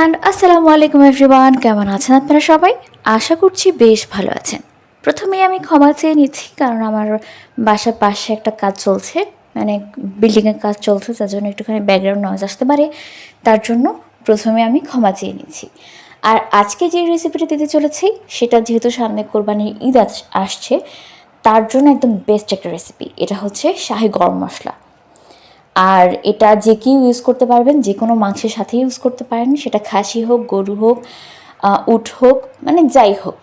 And আসসালামু আলাইকুম everyone কেমন আছেন আপনারা সবাই? আশা করছি বেশ ভালো আছেন। প্রথমেই আমি ক্ষমা চেয়ে নিচ্ছি, কারণ আমার বাসার পাশে একটা কাজ চলছে মানে বিল্ডিংয়ের কাজ চলছে, যার জন্য একটুখানি ব্যাকগ্রাউন্ড নয়েজ আসতে পারে। তার জন্য প্রথমে আমি ক্ষমা চেয়ে নিচ্ছি। আর আজকে যে রেসিপিটা দিতে চলেছি, সেটা যেহেতু সামনে কোরবানির ঈদ আস- আসছে, তার জন্য একদম বেস্ট একটা রেসিপি এটা হচ্ছে শাহি গরম মশলা। আর এটা যে কেউ ইউজ করতে পারবেন, যে কোনো মাংসের সাথে ইউজ করতে পারেন, সেটা খাসি হোক, গরু হোক উট হোক মানে যাই হোক।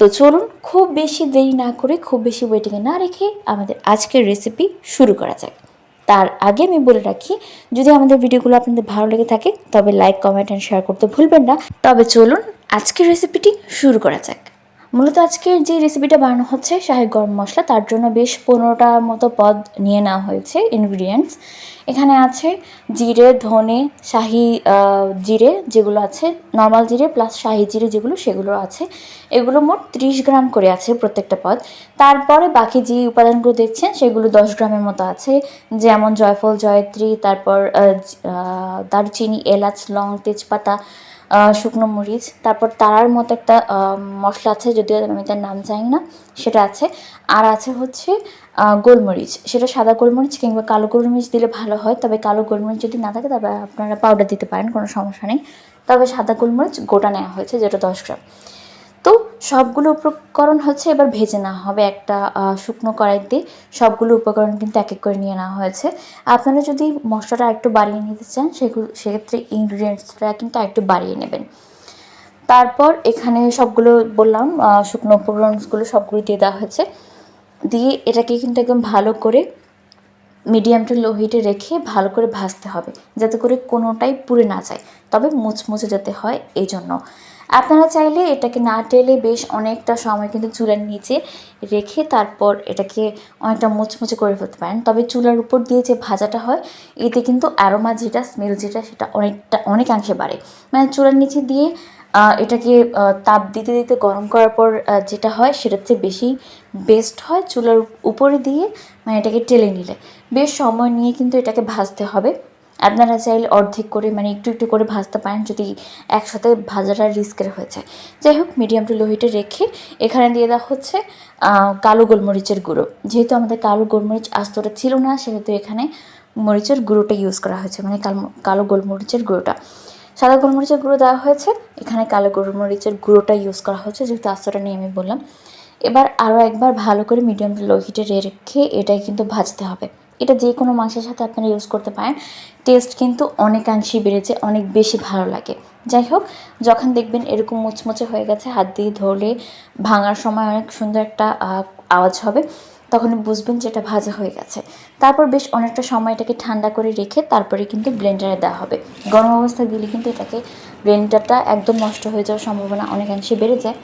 তো চলুন, খুব বেশি দেরি না করে, খুব বেশি ওয়েটিংয়ে না রেখে আমাদের আজকের রেসিপি শুরু করা যাক। তার আগে আমি বলে রাখি, যদি আমাদের ভিডিওগুলো আপনাদের ভালো লেগে থাকে, তবে লাইক কমেন্ট অ্যান্ড শেয়ার করতে ভুলবেন না। তবে চলুন, আজকের রেসিপিটি শুরু করা যাক। মূলত আজকের যে রেসিপিটা বানানো হচ্ছে শাহি গরম মশলা, তার জন্য বেশ পনেরোটার মতো পদ নিয়ে নেওয়া হয়েছে ইনগ্রিডিয়েন্টস এখানে আছে জিরে, ধনে, শাহি জিরে যেগুলো আছে নর্মাল জিরে প্লাস শাহি জিরে যেগুলো সেগুলো আছে। এগুলো মোট ত্রিশ গ্রাম করে আছে প্রত্যেকটা পদ। তারপরে বাকি যে উপাদানগুলো দেখছেন সেগুলো দশ গ্রামের মতো আছে, যেমন জয়ফল, জয়ত্রী, তারপর দারচিনি, এলাচ, লং, তেজপাতা শুকনো মরিচ, তারপর তারার মতো একটা মশলা আছে, যদিও আমি তার নাম জানি না সেটা আছে। আর আছে হচ্ছে গোলমরিচ। সেটা সাদা গোলমরিচ কিংবা কালো গোলমরিচ দিলে ভালো হয়, তবে কালো গোলমরিচ যদি না থাকে, তবে আপনারা পাউডার দিতে পারেন, কোনো সমস্যা নেই। তবে সাদা গোলমরিচ গোটা নেওয়া হয়েছে, যেটা দশ গ্রাম। সবগুলো উপকরণ হচ্ছে এবার ভেজে নেওয়া হবে। একটা শুকনো কড়াইতে সবগুলো উপকরণ কিন্তু এক এক করে নিয়ে নেওয়া হয়েছে। আপনারা যদি মশলাটা একটু বাড়িয়ে নিতে চান সেগুলো সেক্ষেত্রে ইনগ্রিডিয়েন্টসটা কিন্তু একটু বাড়িয়ে নেবেন। তারপর এখানে সবগুলো বললাম শুকনো উপকরণগুলো সবগুলো দিয়ে দেওয়া হয়েছে। দিয়ে এটাকে কিন্তু একদম ভালো করে মিডিয়াম টু লো হিটে রেখে ভালো করে ভাজতে হবে, যাতে করে কোনোটাই পুড়ে না যায়। তবে মুচমুচে যেতে হয় এই জন্য আপনারা চাইলে এটাকে না টেলে বেশ অনেকটা সময় কিন্তু চুলার নিচে রেখে তারপর এটাকে অনেকটা মুচমুচে করে ফেলতে পারেন। তবে চুলার উপর দিয়ে যে ভাজাটা হয়, এতে কিন্তু অ্যারোমা যেটা স্মেল যেটা, সেটা অনেকটা, অনেকাংশে বাড়ে। মানে চুলার নিচে দিয়ে এটাকে তাপ দিতে দিতে গরম করার পর যেটা হয় সেটার চেয়ে বেশি বেস্ট হয় চুলার উপরে দিয়ে মানে এটাকে টেলে নিলে। বেশ সময় নিয়ে কিন্তু এটাকে ভাজতে হবে। আপনারা চাইলে অর্ধেক করে মানে একটু একটু করে ভাজতে পারেন যদি একসাথে ভাজাটা রিস্কের হয়ে যায়। যাই হোক মিডিয়াম টু লো হিটে রেখে এখানে দিয়ে দেওয়া হচ্ছে কালো গোলমরিচের গুঁড়ো। যেহেতু আমাদের কালো গোলমরিচ আস্তটা ছিল না, সেহেতু এখানে মরিচের গুঁড়োটা ইউজ করা হয়েছে মানে কালো কালো গোলমরিচের গুঁড়োটা। সাদা গোলমরিচের গুঁড়ো দেওয়া হয়েছে, এখানে কালো গোলমরিচের গুঁড়োটা ইউজ করা হয়েছে, যেহেতু আস্তটা নিয়ে আমি বললাম। এবার আরও একবার ভালো করে মিডিয়াম টু লো হিটে রেখে এটাই কিন্তু ভাজতে হবে। এটা যে কোনো মাংসের সাথে আপনারা ইউজ করতে পারেন। টেস্ট কিন্তু অনেকাংশেই বেড়েছে, অনেক বেশি ভালো লাগে। যাই হোক, যখন দেখবেন এরকম মুচমুচে হয়ে গেছে, হাত দিয়ে ধরলে ভাঙার সময় অনেক সুন্দর একটা আওয়াজ হবে, তখন বুঝবেন যে এটা ভাজা হয়ে গেছে। তারপর বেশ অনেকটা সময় এটাকে ঠান্ডা করে রেখে তারপরে কিন্তু ব্লেন্ডারে দেওয়া হবে। গরম অবস্থায় দিলে কিন্তু এটাকে ব্লেন্ডারটা একদম নষ্ট হয়ে যাওয়ার সম্ভাবনা অনেকাংশে বেড়ে যায়।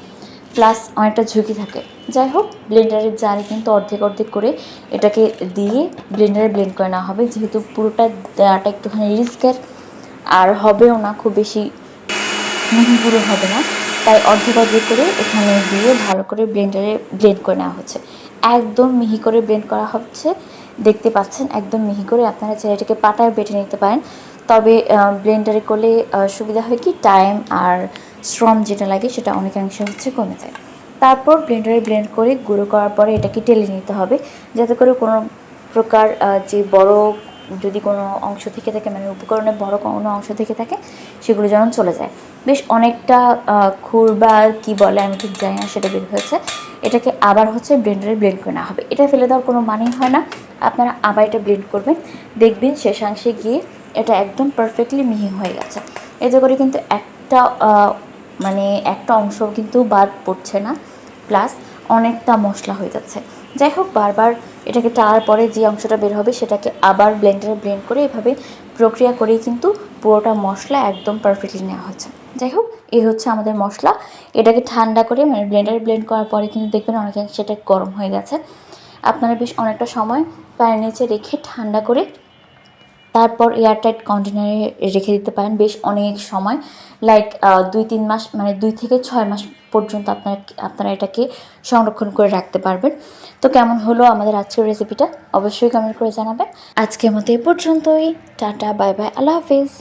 প্লাস অনেকটা ঝুঁকি থাকে। যাই হোক ব্লেন্ডারের জারে কিন্তু অর্ধেক অর্ধেক করে এটাকে দিয়ে ব্লেন্ডারে ব্লেন্ড করে নেওয়া হবে। যেহেতু পুরোটা দেওয়াটা একটুখানি রিস্কের আর হবেও না, খুব বেশি গুঁড়ো হবে না। তাই অর্ধেক অর্ধেক করে এখানে দিয়ে ভালো করে ব্লেন্ডারে ব্লেন্ড করে নেওয়া হচ্ছে। একদম মিহি করে ব্লেন্ড করা হচ্ছে। দেখতে পাচ্ছেন, একদম মিহি করে আপনারা চাইলে এটাকে পাটায় বেটে নিতে পারেন। তবে ব্লেন্ডারে করলে সুবিধা হয় কি? টাইম আর শ্রম যেটা লাগে সেটা অনেকাংশে হচ্ছে কমে যায়। তারপর ব্লেন্ডারে ব্লেন্ড করে গুঁড়ো করার পরে এটাকে টেলে নিতে হবে। যাতে করে কোনো প্রকার যে বড় যদি কোনো অংশ থেকে থাকে মানে উপকরণের বড় কোনো অংশ থেকে থাকে, সেগুলো যেন চলে যায়। বেশ অনেকটা খুর বা কী বলে আমি ঠিক জানি না, সেটা বের হয়েছে। এটাকে আবার হচ্ছে ব্লেন্ডারে ব্লেন্ড করে নেওয়া হবে। এটা ফেলে দেওয়ার কোনো মানেই হয় না। আপনারা আবার এটা ব্লেন্ড করবেন। দেখবেন শেষাংশে গিয়ে এটা একদম পারফেক্টলি মিহি হয়ে গেছে। এতে করে কিন্তু একটা মানে একটা অংশ কিন্তু বাদ পড়ছে না। প্লাস অনেকটা মশলা হয়ে যাচ্ছে। যাই হোক, বারবার এটাকে টাওয়ার পরে যে অংশটা বের হবে সেটাকে আবার ব্লেন্ডারে ব্লেন্ড করে এভাবে প্রক্রিয়া করেই কিন্তু পুরোটা মশলা একদম পারফেক্টলি নেওয়া হচ্ছে যাই হোক, এই হচ্ছে আমাদের মশলা। এটাকে ঠান্ডা করে মানে ব্লেন্ডারে ব্লেন্ড করার পরে কিন্তু দেখবেন অনেক সেটা গরম হয়ে গেছে। আপনারা বেশ অনেকটা সময় প্যানের নিচে রেখে ঠান্ডা করে তারপর এয়ারটাইট কন্টেনারে রেখে দিতে পারেন বেশ অনেক সময়। লাইক দুই, তিন মাস মানে দুই থেকে ছয় মাস পর্যন্ত আপনার, আপনারা এটাকে সংরক্ষণ করে রাখতে পারবেন। তো কেমন হলো আমাদের আজকের রেসিপিটা অবশ্যই কমেন্ট করে জানাবেন। আজকের মতো এ পর্যন্তই। টাটা, বাই বাই, আল্লাহ হাফিজ।